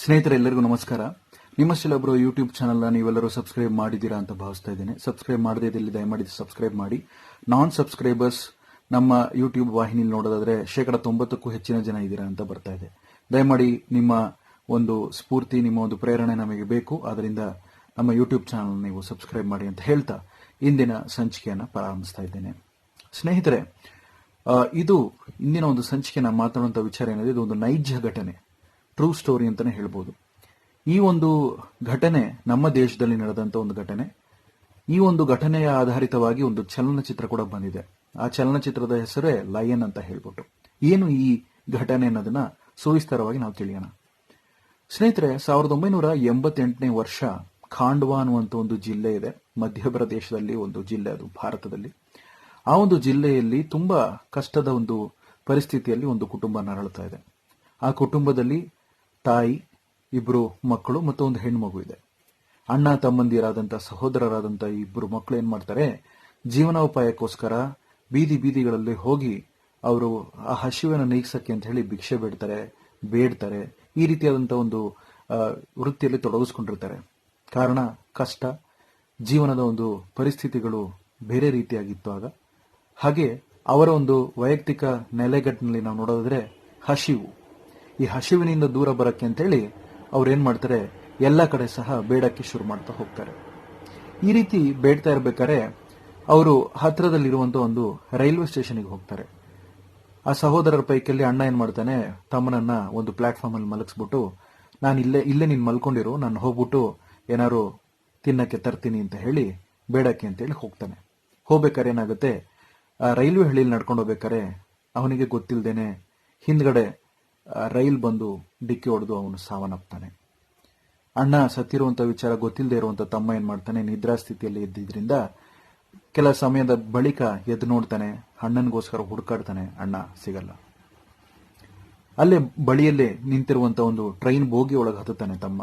ಸ್ನೇಹಿತರೆಲ್ಲರಿಗೂ ನಮಸ್ಕಾರ. ನಿಮ್ಮ ನಿಮ್ಮಷ್ಟೆಲ್ಲೊಬ್ಬರು ಯೂಟ್ಯೂಬ್ ಚಾನಲ್ನ ನೀವೆಲ್ಲರೂ ಸಬ್ಸ್ಕ್ರೈಬ್ ಮಾಡಿದ್ದೀರಾ ಅಂತ ಭಾವಿಸ್ತಾ ಇದ್ದೇನೆ. ಸಬ್ಸ್ಕ್ರೈಬ್ ಮಾಡದೇ ಇದ್ದಲ್ಲಿ ದಯಮಾಡಿ ಸಬ್ಸ್ಕ್ರೈಬ್ ಮಾಡಿ. ನಾನ್ ಸಬ್ಸ್ಕ್ರೈಬರ್ಸ್ ನಮ್ಮ ಯೂಟ್ಯೂಬ್ ವಾಹಿನಿಯಲ್ಲಿ ನೋಡೋದಾದ್ರೆ ಶೇಕಡ ತೊಂಬತ್ತಕ್ಕೂ ಹೆಚ್ಚಿನ ಜನ ಇದ್ದೀರಾ ಅಂತ ಬರ್ತಾ ಇದೆ. ದಯಮಾಡಿ ನಿಮ್ಮ ಒಂದು ಸ್ಫೂರ್ತಿ, ನಿಮ್ಮ ಒಂದು ಪ್ರೇರಣೆ ನಮಗೆ ಬೇಕು. ಅದರಿಂದ ನಮ್ಮ ಯೂಟ್ಯೂಬ್ ಚಾನಲ್ ನೀವು ಸಬ್ಸ್ಕ್ರೈಬ್ ಮಾಡಿ ಅಂತ ಹೇಳ್ತಾ ಇಂದಿನ ಸಂಚಿಕೆಯನ್ನು ಪ್ರಾರಂಭಿಸ್ತಾ ಇದ್ದೇನೆ. ಸ್ನೇಹಿತರೆ ಇದು ಇಂದಿನ ಒಂದು ಸಂಚಿಕೆಯನ್ನು ಮಾತಾಡುವಂಥ ವಿಚಾರ ಏನಿದೆ ಇದು ಒಂದು ನೈಜ ಘಟನೆ. ಟ್ರೂ ಸ್ಟೋರಿ ಅಂತಾನೆ ಹೇಳ್ಬೋದು. ಈ ಒಂದು ಘಟನೆ ನಮ್ಮ ದೇಶದಲ್ಲಿ ನಡೆದಂತ ಒಂದು ಘಟನೆ. ಈ ಒಂದು ಘಟನೆಯ ಆಧಾರಿತವಾಗಿ ಒಂದು ಚಲನಚಿತ್ರ ಕೂಡ ಬಂದಿದೆ. ಆ ಚಲನಚಿತ್ರದ ಹೆಸರೇ ಲಯನ್ ಅಂತ ಹೇಳ್ಬಿಟ್ಟು. ಏನು ಈ ಘಟನೆ ಅನ್ನೋದನ್ನ ಸುವಿಸ್ತಾರವಾಗಿ ನಾವು ತಿಳಿಯೋಣ. ಸ್ನೇಹಿತರೆ, ಸಾವಿರದ ಒಂಬೈನೂರ ಎಂಬತ್ತೆಂಟನೇ ವರ್ಷ ಖಾಂಡ್ವಾ ಅನ್ನುವಂತ ಒಂದು ಜಿಲ್ಲೆ ಇದೆ. ಮಧ್ಯಪ್ರದೇಶದಲ್ಲಿ ಒಂದು ಜಿಲ್ಲೆ, ಅದು ಭಾರತದಲ್ಲಿ. ಆ ಒಂದು ಜಿಲ್ಲೆಯಲ್ಲಿ ತುಂಬಾ ಕಷ್ಟದ ಒಂದು ಪರಿಸ್ಥಿತಿಯಲ್ಲಿ ಒಂದು ಕುಟುಂಬ ನರಳುತ್ತಾ ಇದೆ. ಆ ಕುಟುಂಬದಲ್ಲಿ ತಾಯಿ ಇಬ್ಬರು ಮಕ್ಕಳು ಮತ್ತು ಒಂದು ಹೆಣ್ಮಗು ಇದೆ. ಅಣ್ಣ ತಮ್ಮಂದಿರಾದಂಥ ಸಹೋದರರಾದಂಥ ಇಬ್ಬರು ಮಕ್ಕಳು ಏನು ಮಾಡ್ತಾರೆ? ಜೀವನೋಪಾಯಕ್ಕೋಸ್ಕರ ಬೀದಿ ಬೀದಿಗಳಲ್ಲಿ ಹೋಗಿ ಅವರು ಆ ಹಸಿವನ್ನು ನೀಗ್ಸಕ್ಕೆ ಅಂತ ಹೇಳಿ ಭಿಕ್ಷೆ ಬೇಡ್ತಾರೆ ಬೇಡ್ತಾರೆ. ಈ ರೀತಿಯಾದಂಥ ಒಂದು ವೃತ್ತಿಯಲ್ಲಿ ತೊಡಗಿಸ್ಕೊಂಡಿರ್ತಾರೆ. ಕಾರಣ ಕಷ್ಟ, ಜೀವನದ ಒಂದು ಪರಿಸ್ಥಿತಿಗಳು ಬೇರೆ ರೀತಿಯಾಗಿತ್ತು ಆಗ. ಹಾಗೆ ಅವರ ಒಂದು ವೈಯಕ್ತಿಕ ನೆಲೆಗಟ್ಟಿನಲ್ಲಿ ನಾವು ನೋಡೋದಾದ್ರೆ ಹಸಿವು. ಈ ಹಸಿವಿನಿಂದ ದೂರ ಬರಕ್ಕೆ ಅಂತೇಳಿ ಅವ್ರು ಏನ್ ಮಾಡ್ತಾರೆ, ಎಲ್ಲ ಕಡೆ ಸಹ ಬೇಡಕ್ಕೆ ಶುರು ಮಾಡ್ತಾ ಹೋಗ್ತಾರೆ. ಈ ರೀತಿ ಬೇಡ್ತಾ ಇರಬೇಕಾದ್ರೆ ಅವರು ಹತ್ತಿರದಲ್ಲಿರುವಂಥ ಒಂದು ರೈಲ್ವೆ ಸ್ಟೇಷನ್ಗೆ ಹೋಗ್ತಾರೆ. ಆ ಸಹೋದರರ ಪೈಕಲ್ಲಿ ಅಣ್ಣ ಏನ್ ಮಾಡ್ತಾನೆ, ತಮ್ಮನನ್ನ ಒಂದು ಪ್ಲಾಟ್ಫಾರ್ಮ್ ಅಲ್ಲಿ ಮಲಗಿಸ್ಬಿಟ್ಟು, ನಾನು ಇಲ್ಲೇ ಇಲ್ಲೇ ನೀನ್ ಮಲ್ಕೊಂಡಿರು, ನಾನು ಹೋಗ್ಬಿಟ್ಟು ಏನಾರು ತಿನ್ನಕ್ಕೆ ತರ್ತೀನಿ ಅಂತ ಹೇಳಿ ಬೇಡಕ್ಕೆ ಅಂತ ಹೇಳಿ ಹೋಗ್ತಾನೆ. ಹೋಗ್ಬೇಕಾದ್ರೆ ಏನಾಗುತ್ತೆ, ಆ ರೈಲ್ವೆ ಹಳಿಯಲ್ಲಿ ನಡ್ಕೊಂಡು ಹೋಗ್ಬೇಕಾರೆ ಅವನಿಗೆ ಗೊತ್ತಿಲ್ದೇನೆ ಹಿಂದ್ಗಡೆ ರೈಲ್ ಬಂದು ಡಿಕ್ಕಿ ಹೊಡೆದು ಅವನು ಸಾವನ್ನಪ್ತಾನೆ. ಅಣ್ಣ ಸತ್ತಿರುವಂತ ವಿಚಾರ ಗೊತ್ತಿಲ್ಲದೆ ಇರುವಂತ ತಮ್ಮ ಏನ್ ಮಾಡ್ತಾನೆ? ನಿದ್ರಾ ಸ್ಥಿತಿಯಲ್ಲಿ ಇದ್ದಿದ್ರಿಂದ ಕೆಲ ಸಮಯದ ಬಳಿಕ ಎದ್ದು ನೋಡ್ತಾನೆ, ಅಣ್ಣನಿಗೋಸ್ಕರ ಹುಡುಕಾಡ್ತಾನೆ, ಅಣ್ಣ, ಸಿಗಲ್ಲ. ಅಲ್ಲೇ ಬಳಿಯಲ್ಲೇ ನಿಂತಿರುವಂತ ಒಂದು ಟ್ರೈನ್ ಬೋಗಿ ಒಳಗೆ ಹತ್ತುತ್ತಾನೆ ತಮ್ಮ.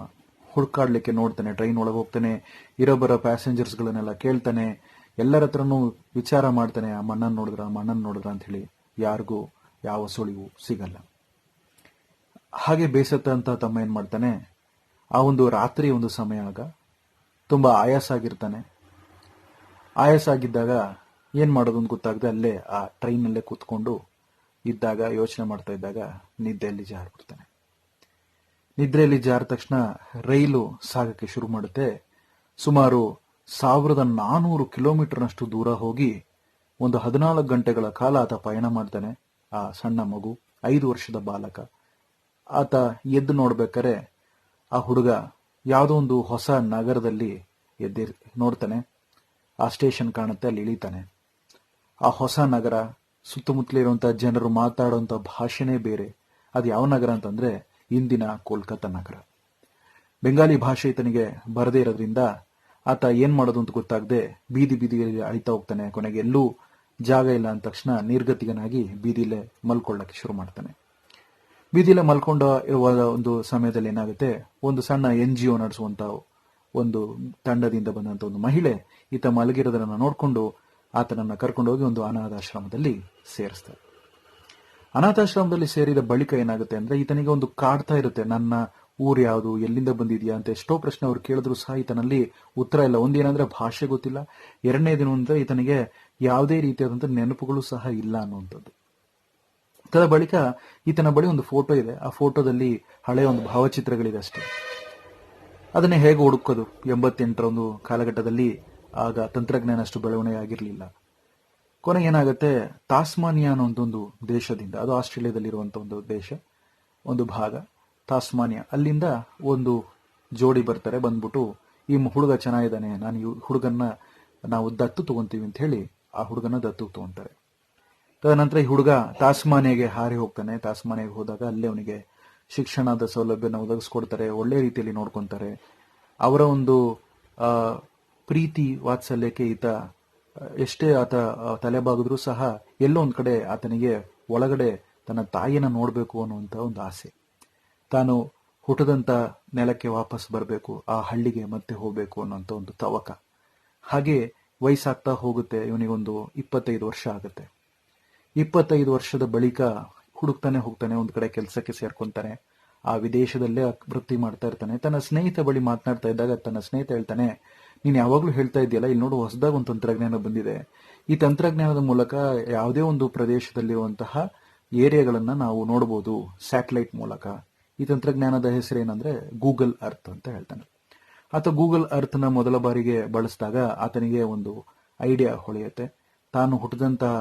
ಹುಡುಕಾಡ್ಲಿಕ್ಕೆ ನೋಡ್ತಾನೆ, ಟ್ರೈನ್ ಒಳಗೆ ಹೋಗ್ತಾನೆ ಇರೋ ಬರೋ ಪ್ಯಾಸೆಂಜರ್ಸ್ಗಳನ್ನೆಲ್ಲ ಕೇಳ್ತಾನೆ, ಎಲ್ಲರ ಹತ್ರನೂ ವಿಚಾರ ಮಾಡ್ತಾನೆ, ಆ ಮಣ್ಣನ್ನು ನೋಡಿದ್ರ, ಆ ಮಣ್ಣನ್ ನೋಡಿದ್ರ ಅಂತ ಹೇಳಿ, ಯಾರಿಗೂ ಯಾವ ಸುಳಿವು ಸಿಗಲ್ಲ. ಹಾಗೆ ಬೇಸತ್ತ ಅಂತ ತಮ್ಮ ಏನ್ ಮಾಡ್ತಾನೆ? ಆ ಒಂದು ರಾತ್ರಿ ಒಂದು ಸಮಯ ಆಗ ತುಂಬಾ ಆಯಾಸ ಆಗಿರ್ತಾನೆ ಆಯಾಸ ಆಗಿದ್ದಾಗ ಏನ್ ಮಾಡೋದು ಅಂತ ಗೊತ್ತಾಗದೆ ಅಲ್ಲೇ ಆ ಟ್ರೈನಲ್ಲೇ ಕೂತ್ಕೊಂಡು ಇದ್ದಾಗ, ಯೋಚನೆ ಮಾಡ್ತಾ ಇದ್ದಾಗ ನಿದ್ದೆಯಲ್ಲಿ ಜಾರ್ಬಿಡ್ತಾನೆ. ನಿದ್ರೆಯಲ್ಲಿ ಜಾರ ತಕ್ಷಣ ರೈಲು ಸಾಗಕ್ಕೆ ಶುರು ಮಾಡುತ್ತೆ. ಸುಮಾರು ಸಾವಿರದ ನಾನೂರು ಕಿಲೋಮೀಟರ್ನಷ್ಟು ದೂರ ಹೋಗಿ ಒಂದು ಹದಿನಾಲ್ಕು ಗಂಟೆಗಳ ಕಾಲ ಆತ ಪಯಣ ಮಾಡ್ತಾನೆ. ಆ ಸಣ್ಣ ಮಗು, ಐದು ವರ್ಷದ ಬಾಲಕ. ಆತ ಎದ್ದು ನೋಡ್ಬೇಕಾರೆ ಆ ಹುಡುಗ ಯಾವುದೋ ಒಂದು ಹೊಸ ನಗರದಲ್ಲಿ ಎದ್ದಿ ನೋಡ್ತಾನೆ. ಆ ಸ್ಟೇಷನ್ ಕಾಣುತ್ತೆ, ಅಲ್ಲಿ ಇಳಿತಾನೆ. ಆ ಹೊಸ ನಗರ ಸುತ್ತಮುತ್ತಲಿರುವಂಥ ಜನರು ಮಾತಾಡುವಂತ ಭಾಷೆನೇ ಬೇರೆ. ಅದು ಯಾವ ನಗರ ಅಂತಂದ್ರೆ ಇಂದಿನ ಕೋಲ್ಕತ್ತಾ ನಗರ. ಬೆಂಗಾಲಿ ಭಾಷೆ ಈತನಿಗೆ ಬರದೇ ಇರೋದ್ರಿಂದ ಆತ ಏನು ಮಾಡೋದು ಅಂತ ಗೊತ್ತಾಗದೆ ಬೀದಿ ಬೀದಿಯಲ್ಲಿ ಅಳಿತಾ ಹೋಗ್ತಾನೆ. ಕೊನೆಗೆ ಎಲ್ಲೂ ಜಾಗ ಇಲ್ಲ ಅಂದ ತಕ್ಷಣ ನಿರ್ಗತಿಗನಾಗಿ ಬೀದಿಲೇ ಮಲ್ಕೊಳ್ಳಕ್ಕೆ ಶುರು ಮಾಡ್ತಾನೆ. ಬೀದಿಲೆ ಮಲ್ಕೊಂಡ ಇರುವ ಒಂದು ಸಮಯದಲ್ಲಿ ಏನಾಗುತ್ತೆ? ಒಂದು ಸಣ್ಣ ಎನ್ ಜಿ ಒ ನಡೆಸುವಂತ ಒಂದು ತಂಡದಿಂದ ಬಂದಂತ ಒಂದು ಮಹಿಳೆ ಈತ ಮಲಗಿರೋದನ್ನ ನೋಡಿಕೊಂಡು ಆತನನ್ನ ಕರ್ಕೊಂಡು ಹೋಗಿ ಒಂದು ಅನಾಥಾಶ್ರಮದಲ್ಲಿ ಸೇರಿಸ್ತಾರೆ. ಅನಾಥಾಶ್ರಮದಲ್ಲಿ ಸೇರಿದ ಬಳಿಕ ಏನಾಗುತ್ತೆ ಅಂದ್ರೆ ಈತನಿಗೆ ಒಂದು ಕಾಡ್ತಾ ಇರುತ್ತೆ. ನನ್ನ ಊರ್ ಯಾವುದು, ಎಲ್ಲಿಂದ ಬಂದಿದ್ಯಾ ಅಂತ ಎಷ್ಟೋ ಪ್ರಶ್ನೆ ಅವ್ರು ಕೇಳಿದ್ರು ಸಹ ಈತನಲ್ಲಿ ಉತ್ತರ ಇಲ್ಲ. ಒಂದೇನಂದ್ರೆ ಭಾಷೆ ಗೊತ್ತಿಲ್ಲ. ಎರಡನೇ ದಿನ ಅಂದ್ರೆ ಈತನಿಗೆ ಯಾವುದೇ ರೀತಿಯಾದಂತ ನೆನಪುಗಳು ಸಹ ಇಲ್ಲ ಅನ್ನುವಂಥದ್ದು. ತದ ಬಳಿಕ ಈತನ ಬಳಿ ಒಂದು ಫೋಟೋ ಇದೆ. ಆ ಫೋಟೋದಲ್ಲಿ ಹಳೆಯ ಒಂದು ಭಾವಚಿತ್ರಗಳಿದೆ ಅಷ್ಟೇ. ಅದನ್ನೇ ಹೇಗೆ ಹುಡುಕೋದು? ಎಂಬತ್ತೆಂಟರ ಒಂದು ಕಾಲಘಟ್ಟದಲ್ಲಿ ಆಗ ತಂತ್ರಜ್ಞಾನ ಅಷ್ಟು ಬೆಳವಣಿಗೆ ಆಗಿರಲಿಲ್ಲ ಕೊನೆಗೆ ಏನಾಗುತ್ತೆ? ತಾಸ್ಮಾನಿಯಾ ಅನ್ನೋ ಒಂದು ದೇಶದಿಂದ, ಅದು ಆಸ್ಟ್ರೇಲಿಯಾದಲ್ಲಿರುವಂಥ ಒಂದು ದೇಶ, ಒಂದು ಭಾಗ, ತಾಸ್ಮಾನಿಯಾ. ಅಲ್ಲಿಂದ ಒಂದು ಜೋಡಿ ಬರ್ತಾರೆ, ಬಂದ್ಬಿಟ್ಟು, ಈ ಹುಡುಗ ಚೆನ್ನಾಗಿದ್ದಾನೆ, ನಾನು ಈ ಹುಡುಗನ್ನ ನಾವು ದತ್ತು ತಗೊಂತೀವಿ ಅಂತ ಹೇಳಿ ಆ ಹುಡುಗನ ದತ್ತು ತಗೊಂತಾರೆ. ತದನಂತರ ಈ ಹುಡುಗ ತಾಸ್ಮಾನಿಯಾಗೆ ಹಾರಿ ಹೋಗ್ತಾನೆ. ತಾಸ್ಮಾನಿಯಾಗೆ ಹೋದಾಗ ಅಲ್ಲೇ ಅವನಿಗೆ ಶಿಕ್ಷಣದ ಸೌಲಭ್ಯನ ಒದಗಿಸ್ಕೊಡ್ತಾರೆ. ಒಳ್ಳೆ ರೀತಿಯಲ್ಲಿ ನೋಡ್ಕೊಂತಾರೆ. ಅವರ ಒಂದು ಪ್ರೀತಿ ವಾತ್ಸಲ್ಯಕ್ಕೆ ಈತ, ಎಷ್ಟೇ ಆತ ತಲೆ ತಲೆಬಾಗಿದ್ರೂ ಸಹ ಎಲ್ಲೋ ಒಂದ್ ಕಡೆ ಆತನಿಗೆ ಒಳಗಡೆ ತನ್ನ ತಾಯಿಯನ್ನ ನೋಡಬೇಕು ಅನ್ನುವಂತ ಒಂದು ಆಸೆ. ತಾನು ಹುಟ್ಟದಂತ ನೆಲಕ್ಕೆ ವಾಪಸ್ ಬರಬೇಕು, ಆ ಹಳ್ಳಿಗೆ ಮತ್ತೆ ಹೋಗಬೇಕು ಅನ್ನೋಂತ ಒಂದು ತವಕ. ಹಾಗೆ ವಯಸ್ಸಾಗ್ತಾ ಹೋಗುತ್ತೆ. ಇವನಿಗೊಂದು ಇಪ್ಪತ್ತೈದು ವರ್ಷ ಆಗುತ್ತೆ. ಇಪ್ಪತ್ತೈದು ವರ್ಷದ ಬಳಿಕ ಹುಡುಕ್ತಾನೆ ಹೋಗ್ತಾನೆ, ಒಂದು ಕಡೆ ಕೆಲಸಕ್ಕೆ ಸೇರ್ಕೊಂತಾನೆ, ಆ ವಿದೇಶದಲ್ಲೇ ವೃತ್ತಿ ಮಾಡ್ತಾ ಇರ್ತಾನೆ. ತನ್ನ ಸ್ನೇಹಿತ ಬಳಿ ಮಾತನಾಡ್ತಾ ಇದ್ದಾಗ ತನ್ನ ಸ್ನೇಹಿತ ಹೇಳ್ತಾನೆ, ನೀನು ಯಾವಾಗ್ಲೂ ಹೇಳ್ತಾ ಇದೆಯಲ್ಲ ಇಲ್ಲಿ ನೋಡು ಹೊಸದಾಗ ಒಂದು ತಂತ್ರಜ್ಞಾನ ಬಂದಿದೆ. ಈ ತಂತ್ರಜ್ಞಾನದ ಮೂಲಕ ಯಾವುದೇ ಒಂದು ಪ್ರದೇಶದಲ್ಲಿರುವಂತಹ ಏರಿಯಾಗಳನ್ನ ನಾವು ನೋಡಬಹುದು ಸ್ಯಾಟಲೈಟ್ ಮೂಲಕ. ಈ ತಂತ್ರಜ್ಞಾನದ ಹೆಸರೇನಂದ್ರೆ ಗೂಗಲ್ ಅರ್ತ್ ಅಂತ ಹೇಳ್ತಾನೆ. ಆತ ಗೂಗಲ್ ಅರ್ತ್ನ ಮೊದಲ ಬಾರಿಗೆ ಬಳಸಿದಾಗ ಆತನಿಗೆ ಒಂದು ಐಡಿಯಾ ಹೊಳೆಯುತ್ತೆ. ತಾನು ಹುಟ್ಟಿದಂತಹ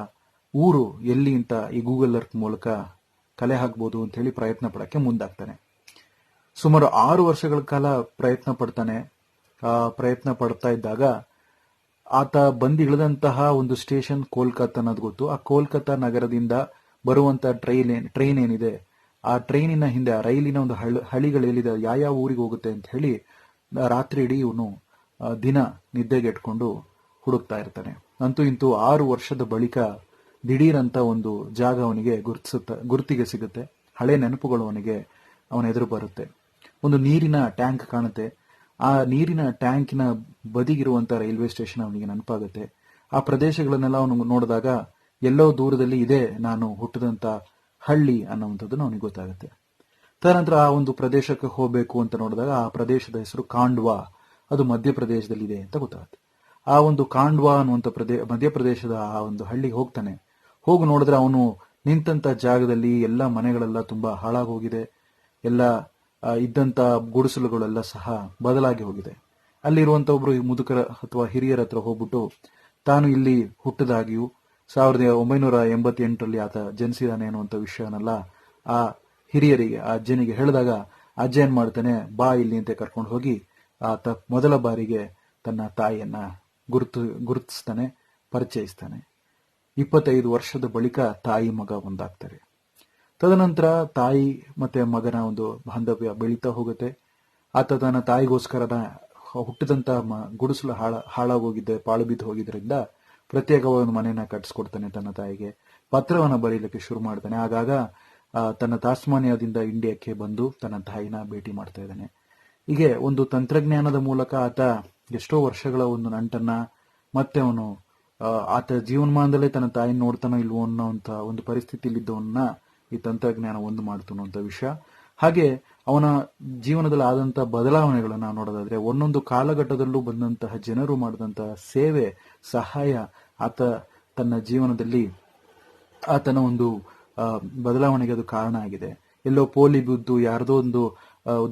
ಊರು ಎಲ್ಲಿ ಅಂತ ಈ ಗೂಗಲ್ ಅರ್ತ್ ಮೂಲಕ ಕಲೆ ಹಾಕ್ಬೋದು ಅಂತ ಹೇಳಿ ಪ್ರಯತ್ನ ಪಡಕ್ಕೆ ಮುಂದಾಗ್ತಾನೆ. ಸುಮಾರು ಆರು ವರ್ಷಗಳ ಕಾಲ ಪ್ರಯತ್ನ ಪಡ್ತಾನೆ. ಪ್ರಯತ್ನ ಪಡ್ತಾ ಇದ್ದಾಗ ಆತ ಬಂದು ಇಳಿದಂತಹ ಒಂದು ಸ್ಟೇಷನ್ ಕೋಲ್ಕತ್ತಾ ಅನ್ನೋದು ಗೊತ್ತು. ಆ ಕೋಲ್ಕತ್ತಾ ನಗರದಿಂದ ಬರುವಂತ ಟ್ರೈನ್ ಟ್ರೈನ್ ಏನಿದೆ, ಆ ಟ್ರೈನಿನ ಹಿಂದೆ, ಆ ರೈಲಿನ ಒಂದು ಹಳಿಗಳು ಎಲ್ಲಿದೆ, ಯಾವ ಊರಿಗೆ ಹೋಗುತ್ತೆ ಅಂತ ಹೇಳಿ ರಾತ್ರಿ ಇಡೀ ಇವನು ದಿನ ನಿದ್ದೆಗೆಟ್ಕೊಂಡು ಹುಡುಕ್ತಾ ಇರ್ತಾನೆ. ಅಂತೂ ಇಂತೂ ಆರು ವರ್ಷದ ಬಳಿಕ ದಿಢೀರಂತ ಒಂದು ಜಾಗ ಅವನಿಗೆ ಗುರುತಿಸುತ್ತ, ಗುರುತಿಗೆ ಸಿಗುತ್ತೆ. ಹಳೆ ನೆನಪುಗಳು ಅವನಿಗೆ, ಅವನ ಎದುರು ಬರುತ್ತೆ. ಒಂದು ನೀರಿನ ಟ್ಯಾಂಕ್ ಕಾಣುತ್ತೆ. ಆ ನೀರಿನ ಟ್ಯಾಂಕಿನ ಬದಿಗಿರುವಂತ ರೈಲ್ವೆ ಸ್ಟೇಷನ್ ಅವನಿಗೆ ನೆನಪಾಗುತ್ತೆ. ಆ ಪ್ರದೇಶಗಳನ್ನೆಲ್ಲ ಅವನು ನೋಡಿದಾಗ, ಎಲ್ಲೋ ದೂರದಲ್ಲಿ ಇದೆ, ನಾನು ಹುಟ್ಟಿದಂತ ಹಳ್ಳಿ ಅನ್ನುವಂಥದ್ದು ಅವನಿಗೆ ಗೊತ್ತಾಗುತ್ತೆ. ತದನಂತರ ಆ ಒಂದು ಪ್ರದೇಶಕ್ಕೆ ಹೋಗಬೇಕು ಅಂತ ನೋಡಿದಾಗ, ಆ ಪ್ರದೇಶದ ಹೆಸರು ಕಾಂಡ್ವಾ. ಅದು ಮಧ್ಯಪ್ರದೇಶದಲ್ಲಿದೆ ಅಂತ ಗೊತ್ತಾಗುತ್ತೆ. ಆ ಒಂದು ಕಾಂಡ್ವಾ ಅನ್ನುವಂಥ ಪ್ರದೇ, ಮಧ್ಯಪ್ರದೇಶದ ಆ ಒಂದು ಹಳ್ಳಿಗೆ ಹೋಗ್ತಾನೆ. ಹೋಗಿ ನೋಡಿದ್ರೆ ಅವನು ನಿಂತಂತ ಜಾಗದಲ್ಲಿ ಎಲ್ಲ ಮನೆಗಳೆಲ್ಲ ತುಂಬಾ ಹಾಳಾಗೋಗಿದೆ. ಎಲ್ಲ ಇದ್ದಂತ ಗುಡಿಸಲುಗಳೆಲ್ಲ ಸಹ ಬದಲಾಗಿ ಹೋಗಿದೆ. ಅಲ್ಲಿರುವಂತ ಒಬ್ರು ಮುದುಕರ ಅಥವಾ ಹಿರಿಯರ ಹತ್ರ ಹೋಗ್ಬಿಟ್ಟು ತಾನು ಇಲ್ಲಿ ಹುಟ್ಟದಾಗಿಯೂ ಸಾವಿರದ ಒಂಬೈನೂರ ಎಂಬತ್ತೆಂಟರಲ್ಲಿ ಆತ ಜನಿಸಿದಾನೆ ಅನ್ನುವಂಥ ವಿಷಯನೆಲ್ಲ. ಆ ಹಿರಿಯರಿಗೆ, ಆ ಅಜ್ಜನಿಗೆ ಹೇಳಿದಾಗ ಅಜ್ಜ ಏನ್ ಮಾಡ್ತಾನೆ, ಬಾ ಇಲ್ಲಿ ಅಂತ ಕರ್ಕೊಂಡು ಹೋಗಿ ಆತ ಮೊದಲ ಬಾರಿಗೆ ತನ್ನ ತಾಯಿಯನ್ನ ಗುರುತು, ಗುರುತಿಸ್ತಾನೆ, ಪರಿಚಯಿಸ್ತಾನೆ. ಇಪ್ಪತ್ತೈದು ವರ್ಷದ ಬಳಿಕ ತಾಯಿ ಮಗ ಒಂದಾಗ್ತಾರೆ. ತದನಂತರ ತಾಯಿ ಮತ್ತೆ ಮಗನ ಒಂದು ಬಾಂಧವ್ಯ ಬೆಳೀತಾ ಹೋಗುತ್ತೆ. ಆತ ತನ್ನ ತಾಯಿಗೋಸ್ಕರನ ಹುಟ್ಟಿದಂತಹ ಗುಡಿಸಲು ಹಾಳ, ಹಾಳಾಗೋಗಿದ್ದೆ, ಪಾಳು ಬಿದ್ದು ಹೋಗಿದ್ದರಿಂದ ಪ್ರತ್ಯೇಕವಾದ ಮನೆಯನ್ನ ಕಟ್ಟಿಸ್ಕೊಡ್ತಾನೆ ತನ್ನ ತಾಯಿಗೆ. ಪತ್ರವನ್ನ ಬರೀಲಿಕ್ಕೆ ಶುರು ಮಾಡ್ತಾನೆ. ಆಗಾಗ ತನ್ನ ತಾಸ್ಮಾನಿಯಾದಿಂದ ಇಂಡಿಯಾಕ್ಕೆ ಬಂದು ತನ್ನ ತಾಯಿನ ಭೇಟಿ ಮಾಡ್ತಾ ಇದ್ದಾನೆ. ಹೀಗೆ ಒಂದು ತಂತ್ರಜ್ಞಾನದ ಮೂಲಕ ಆತ ಎಷ್ಟೋ ವರ್ಷಗಳ ಒಂದು ನಂಟನ್ನ ಮತ್ತೆ ಅವನು ಆತ ಜೀವನಮಾನದಲ್ಲೇ ತನ್ನ ತಾಯಿನ ನೋಡ್ತಾನೋ ಇಲ್ವೋ ಅನ್ನೋಂತ ಒಂದು ಪರಿಸ್ಥಿತಿಯಲ್ಲಿದ್ದವನ್ನ ಈ ತಂತ್ರಜ್ಞಾನ ಒಂದು ಮಾಡ್ತು ಅನ್ನುವಂಥ ವಿಷಯ. ಹಾಗೆ ಅವನ ಜೀವನದಲ್ಲಿ ಆದಂತ ಬದಲಾವಣೆಗಳನ್ನ ನೋಡೋದಾದ್ರೆ, ಒಂದೊಂದು ಕಾಲಘಟ್ಟದಲ್ಲೂ ಬಂದಂತಹ ಜನರು ಮಾಡಿದಂತಹ ಸೇವೆ, ಸಹಾಯ ಆತ ತನ್ನ ಜೀವನದಲ್ಲಿ ಆತನ ಒಂದು ಬದಲಾವಣೆಗೆ ಅದು ಕಾರಣ ಆಗಿದೆ. ಎಲ್ಲೋ ಪೋಲಿ ಬಿದ್ದು ಯಾರದೋ ಒಂದು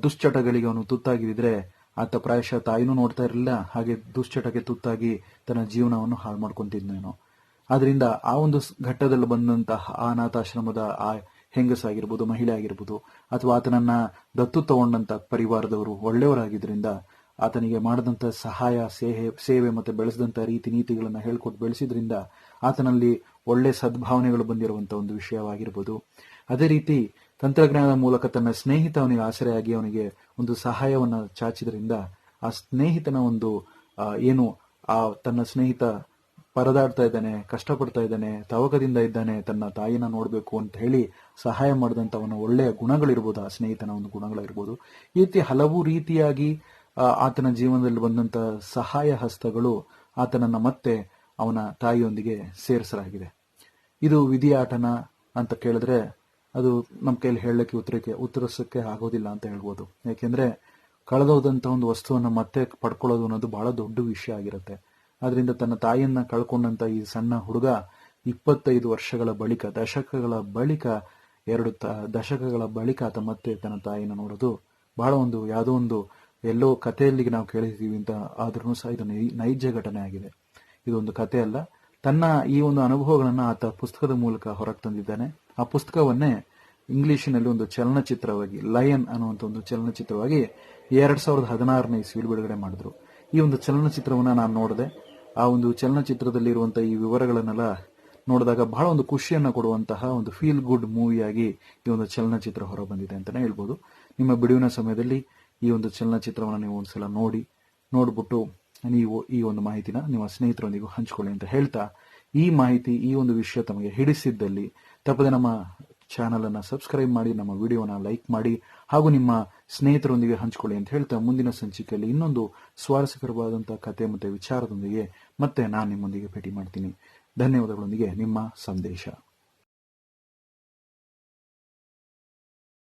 ದುಶ್ಚಟಗಳಿಗೆ ಅವನು ತುತ್ತಾಗಿದ್ರೆ ಆತ ಪ್ರಾಯಶಃ ತಾಯಿನೂ ನೋಡ್ತಾ ಇರಲಿಲ್ಲ. ಹಾಗೆ ದುಶ್ಚಟಕ್ಕೆ ತುತ್ತಾಗಿ ತನ್ನ ಜೀವನವನ್ನು ಹಾಳು ಮಾಡ್ಕೊಂತಿದ್ನೇನೋ. ಆದ್ರಿಂದ ಆ ಒಂದು ಘಟ್ಟದಲ್ಲಿ ಬಂದಂತಹ ಆ ಅನಾಥಾಶ್ರಮದ ಆ ಹೆಂಗಸಾಗಿರ್ಬೋದು ಮಹಿಳೆ ಆಗಿರ್ಬೋದು, ಅಥವಾ ಆತನನ್ನ ದತ್ತು ತಗೊಂಡಂತ ಪರಿವಾರದವರು ಒಳ್ಳೆಯವರಾಗಿದ್ದರಿಂದ ಆತನಿಗೆ ಮಾಡಿದಂತ ಸಹಾಯ ಸೇವೆ ಸೇವೆ ಮತ್ತೆ ಬೆಳೆಸಿದಂತ ರೀತಿ ನೀತಿಗಳನ್ನ ಹೇಳ್ಕೊಟ್ಟು ಬೆಳೆಸಿದ್ರಿಂದ ಆತನಲ್ಲಿ ಒಳ್ಳೆ ಸದ್ಭಾವನೆಗಳು ಬಂದಿರುವಂತ ಒಂದು ವಿಷಯವಾಗಿರ್ಬೋದು. ಅದೇ ರೀತಿ ತಂತ್ರಜ್ಞಾನದ ಮೂಲಕ ತನ್ನ ಸ್ನೇಹಿತ ಅವನಿಗೆ ಆಸರೆಯಾಗಿ ಅವನಿಗೆ ಒಂದು ಸಹಾಯವನ್ನು ಚಾಚಿದ್ರಿಂದ ಆ ಸ್ನೇಹಿತನ ಒಂದು ಏನು, ಆ, ತನ್ನ ಸ್ನೇಹಿತ ಪರದಾಡ್ತಾ ಇದ್ದಾನೆ, ಕಷ್ಟಪಡ್ತಾ ಇದ್ದಾನೆ, ತವಕದಿಂದ ಇದ್ದಾನೆ, ತನ್ನ ತಾಯಿನ ನೋಡಬೇಕು ಅಂತ ಹೇಳಿ ಸಹಾಯ ಮಾಡಿದಂಥ ಅವನ ಒಳ್ಳೆಯ ಗುಣಗಳಿರ್ಬೋದು, ಆ ಸ್ನೇಹಿತನ ಒಂದು ಗುಣಗಳಿರ್ಬೋದು. ಈ ರೀತಿ ಹಲವು ರೀತಿಯಾಗಿ ಆತನ ಜೀವನದಲ್ಲಿ ಬಂದಂಥ ಸಹಾಯ ಹಸ್ತಗಳು ಆತನನ್ನ ಮತ್ತೆ ಅವನ ತಾಯಿಯೊಂದಿಗೆ ಸೇರಿಸಲಾಗಿದೆ. ಇದು ವಿಧಿಯಾಟನ ಅಂತ ಕೇಳಿದ್ರೆ ಅದು ನಮ್ಮ ಕೈಯಲ್ಲಿ ಹೇಳಲಿಕ್ಕೆ ಉತ್ತರಕ್ಕೆ ಉತ್ತರಿಸಕ್ಕೆ ಆಗೋದಿಲ್ಲ ಅಂತ ಹೇಳ್ಬೋದು. ಯಾಕೆಂದ್ರೆ ಕಳೆದೋದಂಥ ಒಂದು ವಸ್ತುವನ್ನು ಮತ್ತೆ ಪಡ್ಕೊಳ್ಳೋದು ಅನ್ನೋದು ಬಹಳ ದೊಡ್ಡ ವಿಷಯ ಆಗಿರುತ್ತೆ. ಅದರಿಂದ ತನ್ನ ತಾಯಿಯನ್ನ ಕಳ್ಕೊಂಡಂತ ಈ ಸಣ್ಣ ಹುಡುಗ ಇಪ್ಪತ್ತೈದು ವರ್ಷಗಳ ಬಳಿಕ, ದಶಕಗಳ ಬಳಿಕ, ಎರಡು ದಶಕಗಳ ಬಳಿಕ ಆತ ಮತ್ತೆ ತನ್ನ ತಾಯಿನ ನೋಡೋದು ಬಹಳ ಒಂದು ಯಾವುದೋ ಒಂದು ಎಲ್ಲೋ ಕಥೆಯಲ್ಲಿ ನಾವು ಕೇಳಿದ್ದೀವಿ ಅಂತ ಆದ್ರೂ ಸಹ ಇದು ನೈಜ ಘಟನೆ ಆಗಿದೆ. ಇದೊಂದು ಕಥೆ ಅಲ್ಲ. ತನ್ನ ಈ ಒಂದು ಅನುಭವಗಳನ್ನ ಆತ ಪುಸ್ತಕದ ಮೂಲಕ ಹೊರಗೆ ತಂದಿದ್ದಾನೆ. ಆ ಪುಸ್ತಕವನ್ನೇ ಇಂಗ್ಲಿಷಿನಲ್ಲಿ ಒಂದು ಚಲನಚಿತ್ರವಾಗಿ ಲಯನ್ ಅನ್ನುವಂಥ ಒಂದು ಚಲನಚಿತ್ರವಾಗಿ ಎರಡ್ ಸಾವಿರದ ಹದಿನಾರನೇ ಇಸ್ವಿಲಿ ಬಿಡುಗಡೆ ಮಾಡಿದ್ರು. ಈ ಒಂದು ಚಲನಚಿತ್ರವನ್ನು ನಾನು ನೋಡಿದೆ. ಆ ಒಂದು ಚಲನಚಿತ್ರದಲ್ಲಿರುವಂತಹ ಈ ವಿವರಗಳನ್ನೆಲ್ಲ ನೋಡಿದಾಗ ಬಹಳ ಒಂದು ಖುಷಿಯನ್ನು ಕೊಡುವಂತಹ ಒಂದು ಫೀಲ್ ಗುಡ್ ಮೂವಿಯಾಗಿ ಈ ಒಂದು ಚಲನಚಿತ್ರ ಹೊರ ಬಂದಿದೆ ಅಂತಾನೆ ಹೇಳ್ಬೋದು. ನಿಮ್ಮ ಬಿಡುವಿನ ಸಮಯದಲ್ಲಿ ಈ ಒಂದು ಚಲನಚಿತ್ರವನ್ನು ನೀವು ಒಂದ್ಸಲ ನೋಡಿ, ನೋಡ್ಬಿಟ್ಟು ನೀವು ಈ ಒಂದು ಮಾಹಿತಿನ ನಿಮ್ಮ ಸ್ನೇಹಿತರೊಂದಿಗೂ ಹಂಚಿಕೊಳ್ಳಿ ಅಂತ ಹೇಳ್ತಾ ಈ ಮಾಹಿತಿ ಈ ಒಂದು ವಿಷಯ ತಮಗೆ ಹಿಡಿಸಿದ್ದಲ್ಲಿ ತಪ್ಪದೆ ನಮ್ಮ ಚಾನಲ್ ಅನ್ನ ಸಬ್ಸ್ಕ್ರೈಬ್ ಮಾಡಿ, ನಮ್ಮ ವಿಡಿಯೋನ ಲೈಕ್ ಮಾಡಿ ಹಾಗೂ ನಿಮ್ಮ ಸ್ನೇಹಿತರೊಂದಿಗೆ ಹಂಚಿಕೊಳ್ಳಿ ಅಂತ ಹೇಳ್ತಾ ಮುಂದಿನ ಸಂಚಿಕೆಯಲ್ಲಿ ಇನ್ನೊಂದು ಸ್ವಾರಸ್ಯಕರವಾದಂತಹ ಕತೆ ಮತ್ತೆ ವಿಚಾರದೊಂದಿಗೆ ಮತ್ತೆ ನಾನು ನಿಮ್ಮೊಂದಿಗೆ ಭೇಟಿ ಮಾಡ್ತೀನಿ. ಧನ್ಯವಾದಗಳೊಂದಿಗೆ, ನಿಮ್ಮ ಸಂದೇಶ.